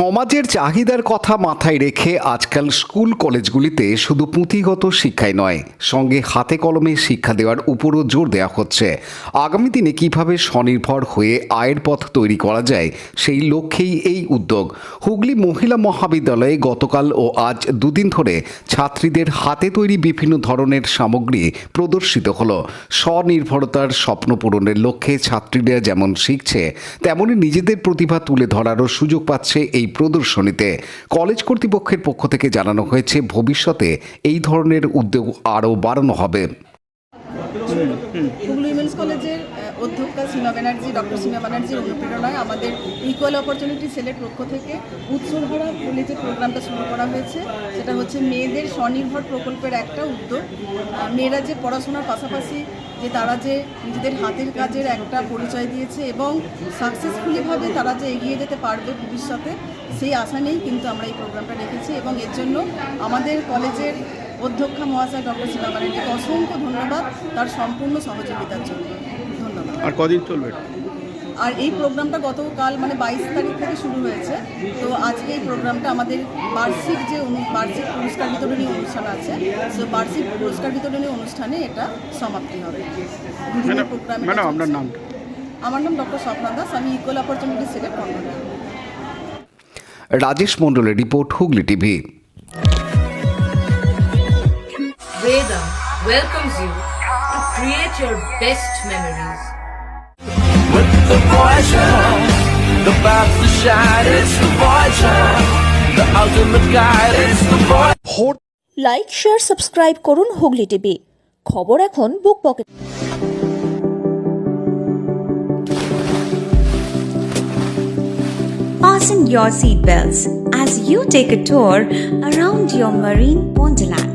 সমাজের চাহিদার কথা মাথায় রেখে আজকাল স্কুল কলেজগুলিতে শুধু পুঁথিগত শিক্ষাই নয়, সঙ্গে হাতে কলমে শিক্ষা দেওয়ার উপরও জোর দেওয়া হচ্ছে। আগামী দিনে কীভাবে স্বনির্ভর হয়ে আয়ের পথ তৈরি করা যায়, সেই লক্ষ্যেই এই উদ্যোগ। হুগলি মহিলা মহাবিদ্যালয়ে গতকাল ও আজ দুদিন ধরে ছাত্রীদের হাতে তৈরি বিভিন্ন ধরনের সামগ্রী প্রদর্শিত হলো। স্বনির্ভরতার স্বপ্ন পূরণের লক্ষ্যে ছাত্রীরা যেমন শিখছে, তেমনি নিজেদের প্রতিভা তুলে ধরারও সুযোগ পাচ্ছে এই প্রদর্শনীতে। কলেজ কর্তৃপক্ষের পক্ষ থেকে জানানো হয়েছে, ভবিষ্যতে এই ধরনের উদ্যোগ আরও বাড়ানো হবে। হুগলি উইমেন্স কলেজের অধ্যক্ষা সীমা ব্যানার্জি, ডক্টর সীমা ব্যানার্জির অনুপ্রেরণায় আমাদের ইকুয়াল অপরচুনিটি সেলের পক্ষ থেকে উৎসরহারা কলেজের প্রোগ্রামটা শুরু করা হয়েছে। সেটা হচ্ছে মেয়েদের স্বনির্ভর প্রকল্পের একটা উদ্যোগ। মেয়েরা যে পড়াশোনার পাশাপাশি যে তারা যে নিজেদের হাতের কাজের একটা পরিচয় দিয়েছে এবং সাকসেসফুলিভাবে তারা যে এগিয়ে যেতে পারবে ভবিষ্যতে, সেই আশা নেই কিন্তু আমরা এই প্রোগ্রামটা রেখেছি এবং এর জন্য আমাদের কলেজের অধ্যক্ষা মহাশয় ডক্টর ব্যানার্জিকে অসংখ্য ধন্যবাদ তার সম্পূর্ণ সহযোগিতার জন্য। ধন্যবাদ। আর কদিন চলবে? আর এই প্রোগ্রামটা গতকাল মানে বাইশ তারিখ থেকে শুরু হয়েছে তো আজকে এই প্রোগ্রামটা আমাদের বার্ষিক যে অনু- বার্ষিক পুরস্কার বিতরণী অনুষ্ঠান আছে সো বার্ষিক পুরস্কার বিতরণী অনুষ্ঠানে এটা সমাপ্তি হবে ম্যাডাম আপনার চলছে। আমার নাম ডক্টর স্বপ্না দাস আমি ইকুয়াল অপরচুনিটি সেলের কর্মরত রাজেশ মণ্ডলের report Hooghly TV Veda welcomes you to create your best memories. with the Voyager. The path to shine, it's the Voyager. The ultimate guide, it's the Voyager. Like share subscribe করুন Hooghly TV খবর এখন book pocket Fasten your seatbelts as you take a tour around your marine wonderland.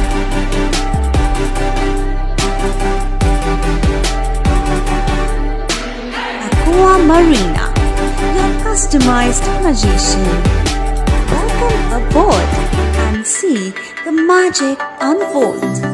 Aqua Marina, your customized magician. Welcome aboard and see the magic unfold.